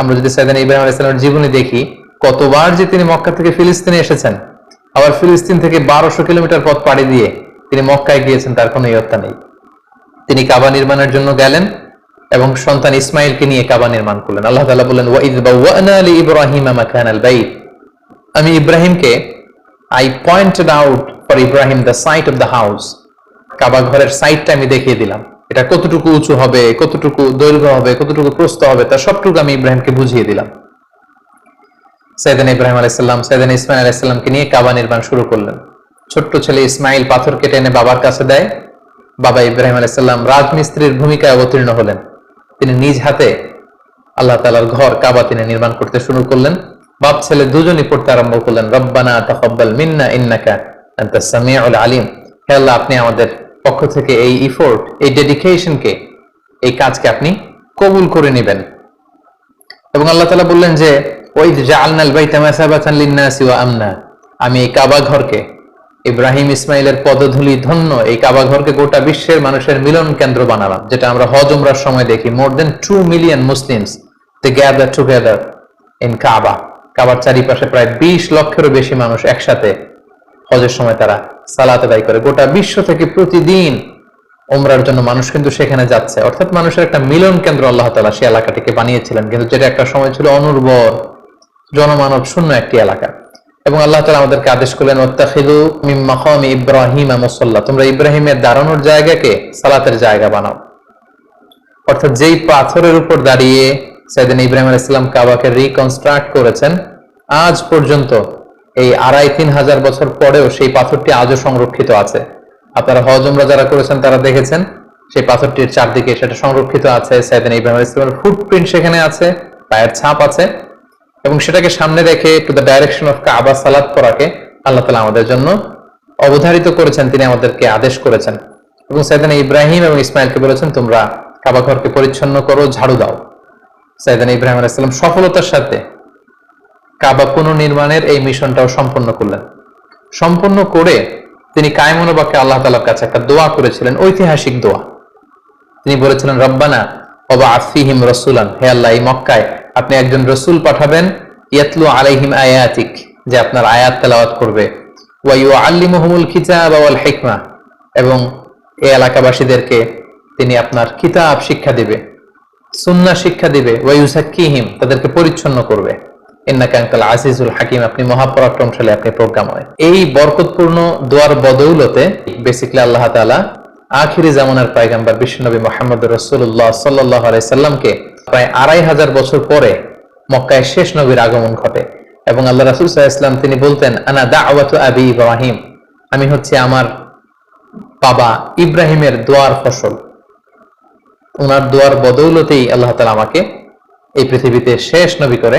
আমরা যদি সাইদান ইব্রাহিম আলাইসাল্লামের জীবনী দেখি, কতবার যে তিনি মক্কা থেকে ফিলিস্তিনে এসেছেন, আবার ফিলিস্তিন থেকে বারোশো কিলোমিটার পথ পাড়ি দিয়ে তিনি মক্কায় গিয়েছেন, তার কোনো ইয়ত্তা নেই। তিনি কাবা নির্মাণের জন্য গেলেন এবং সন্তান ইসমাইলকে নিয়ে কাবা নির্মাণ করলেন। আল্লাহ তাআলা বললেন ইব্রাহিম আমি ইব্রাহিমকে I pointed out for Ibrahim the site of the house Kaaba ঘরের সাইটটা আমি দেখিয়ে দিলাম। এটা কতটুকু উঁচু হবে, কতটুকু দৈর্ঘ্য হবে, কতটুকু প্রস্থ হবে তা সবটুকু আমি ইব্রাহিমকে বুঝিয়ে দিলাম। সৈদান ইব্রাহিম আলাইসাল্লাম সৈদান ইসমাইল আলাইসাল্লামকে নিয়ে কাবা নির্মাণ শুরু করলেন। ছোট্ট ছেলে ইসমাইল পাথর কেটে এনে বাবার কাছে দেয়। বাবা ইব্রাহিম আলাইসাল্লাম রাজমিস্ত্রির ভূমিকায় অবতীর্ণ হলেন। তিনি নিজ হাতে আল্লাহ তালার ঘর কাবা তিনি নির্মাণ করতে শুরু করলেন। বাপ ছেলে দুজনই পড়তে আরম্ভ করলেন। রব্বানা তাকাব্বাল মিন্না ইন্নাকা সামিউল আলিম। হে আল্লাহ, আপনি আমাদের পক্ষ থেকে এই ইফোর্ট এই ডেডিকেশনকে এই কাজকে আপনি কবুল করে নেবেন। এবং আল্লাহ তালা বললেন যে ওই জাআলনাল বাইতা মাসাবাতান আমনা। আমি এই কাবা ঘরকে, ইব্রাহিম ইসমাইলের পদধূলি ধন্য, এই কাবা ঘরকে গোটা বিশ্বের মানুষের মিলন কেন্দ্র বানালাম, যেটা আমরা হজ উমরার সময় দেখি। More than two million Muslims they gather together in Kaaba কাবার চারিপাশে প্রায় বিশ লক্ষেরও বেশি মানুষ একসাথে হজের সময় তারা সালাত আদায় করে। গোটা বিশ্ব থেকে প্রতিদিন ওমরার জন্য মানুষ কিন্তু সেখানে যাচ্ছে। অর্থাৎ মানুষের একটা মিলন কেন্দ্র আল্লাহ তালা সে এলাকাটিকে বানিয়েছিলেন। কিন্তু যেটা একটা সময় ছিল অনুর্বর, জনমানব শূন্য একটি এলাকা। এবং আল্লাহ তালা আমাদেরকে আদেশ করলেন ওত্তাখিদু মিম মাকাম ইব্রাহিম মুসল্লা। তোমরা ইব্রাহিমের দাঁড়ানোর জায়গাকে সালাতের জায়গা বানাও। অর্থাৎ যেই পাথরের উপর দাঁড়িয়ে সাইদিন ইব্রাহিম আলাইসাল্লাম কাবাকে রিকনস্ট্রাক্ট করেছেন, আজ পর্যন্ত এই আড়াই তিন হাজার বছর পরেও সেই পাথরটি আজও সংরক্ষিত আছে। আপনারা হজ উমরা যারা করেছেন, তারা দেখেছেন, সেই পাথরটির চারদিকে সেটা সংরক্ষিত আছে। সাইদিন ইব্রাহিম আলাইসাল্লামের ফুটপ্রিন্ট সেখানে আছে, পায়ের ছাপ আছে এবং সেটাকে সামনে রেখে to the direction of Kaaba সালাত করাকে আল্লাহ তালা আমাদের জন্য অবধারিত করেছেন। তিনি আমাদেরকে আদেশ করেছেন। এবং সাইদানা ইব্রাহিম এবং ইসমাইলকে বলেছেন, তোমরা কাবা ঘরকে পরিচ্ছন্ন করো, ঝাড়ু দাও। সাইদানা ইব্রাহিম আলাইসাল্লাম সফলতার সাথে কাবা পুনর্নির্মাণের এই মিশনটাও সম্পন্ন করলেন। সম্পন্ন করে তিনি কায়মনোবাকে আল্লাহ তালার কাছে একটা দোয়া করেছিলেন, ঐতিহাসিক দোয়া। তিনি বলেছিলেন, রব্বানা অবা আফিহিম রসুলান হে আল্লাহ, এই মক্কায় আপনি একজন রসুল পাঠাবেন, ইয়াতলু আলাইহিম আয়াতিক, যে আপনার আয়াত তেলাওয়াত করবে। ওয়াইউ আল্লিমুহুমুল কিতাব ওয়াল হিকমা, এবং এই এলাকাবাসীদেরকে তিনি আপনার কিতাব শিক্ষা দিবে সুন্না শিক্ষা দিবে। ওয়াইউসাক্কিহিম তাদেরকে পরিচ্ছন্ন করবে। ইন্নাকা আনতাল আজিজুল হাকিম, আপনি মহাপরাক্রমশালী, আপনি এই বরকতপূর্ণ দোয়ার বদৌলতে বেসিক্যালি আল্লাহ তাআলা আখিরি জামানার পায়গাম্বার বিশ্বনবী মোহাম্মদ রসুল্লাহ সাল্লাহ আলাইসাল্লামকে প্রায় আড়াই হাজার বছর পরে মক্কায় শেষ নবীর আগমন ঘটে এবং আল্লাহ রাসুল ইসলাম তিনি বলতেন, আনা দাওয়াত আবি ইব্রাহিম। আমি হচ্ছে আমার বাবা ইব্রাহিমের দোয়ার ফসল। ওনার দোয়ার বদৌলতেই আল্লাহ তালা আমাকে এই পৃথিবীতে শেষ নবী করে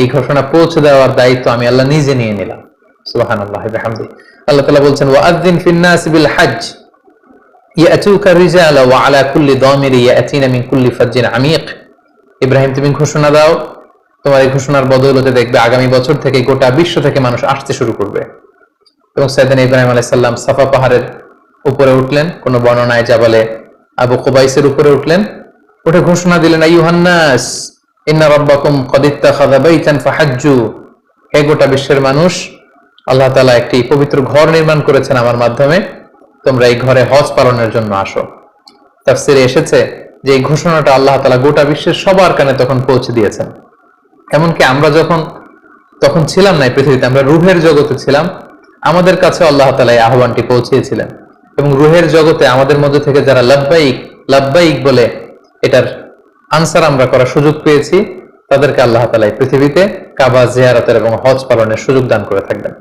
এই ঘোষণা পৌঁছে দেওয়ার দায়িত্ব আমি আল্লাহ নিজে নিয়ে নিলাম। সুবাহান আল্লাহ আল্লাহ তালা বলছেন ফিন্নাস বিল হজ আগামী বছর গোটা বিশ্ব থেকে মানুষ আসতে শুরু করবে। এবং ইব্রাহিম আলাইসাল্লাম সাফা পাহাড়ের উপরে উঠলেন, কোন বর্ণনায় যা বলে আবু কোবাইসের উপরে উঠলেন। উঠে ঘোষণা দিলেন আইয়ুহান্নাস হে গোটা বিশ্বের মানুষ, আল্লাহ তাআলা একটি পবিত্র ঘর নির্মাণ করেছেন আমার মাধ্যমে। তোমরা এই ঘরে হজ পালনের জন্য আসো। তাফসিরে এসেছে যে এই ঘোষণাটা আল্লাহ তাআলা গোটা বিশ্বের সবার কানে তখন পৌঁছে দিয়েছেন। এমনকি আমরা যখন, তখন ছিলাম না পৃথিবীতে, আমরা রুহের জগতে ছিলাম, আমাদের কাছে আল্লাহ তালা এই আহ্বানটি পৌঁছিয়েছিলেন। এবং রুহের জগতে আমাদের মধ্যে থেকে যারা লাভবাইক লাভবাইক বলে এটার আনসার আমরা করার সুযোগ পেয়েছি। তাদেরকে আল্লাহ তালা পৃথিবীতে কাবা, জিয়ারতের এবং হজ পালনের সুযোগ দান করে থাকবেন।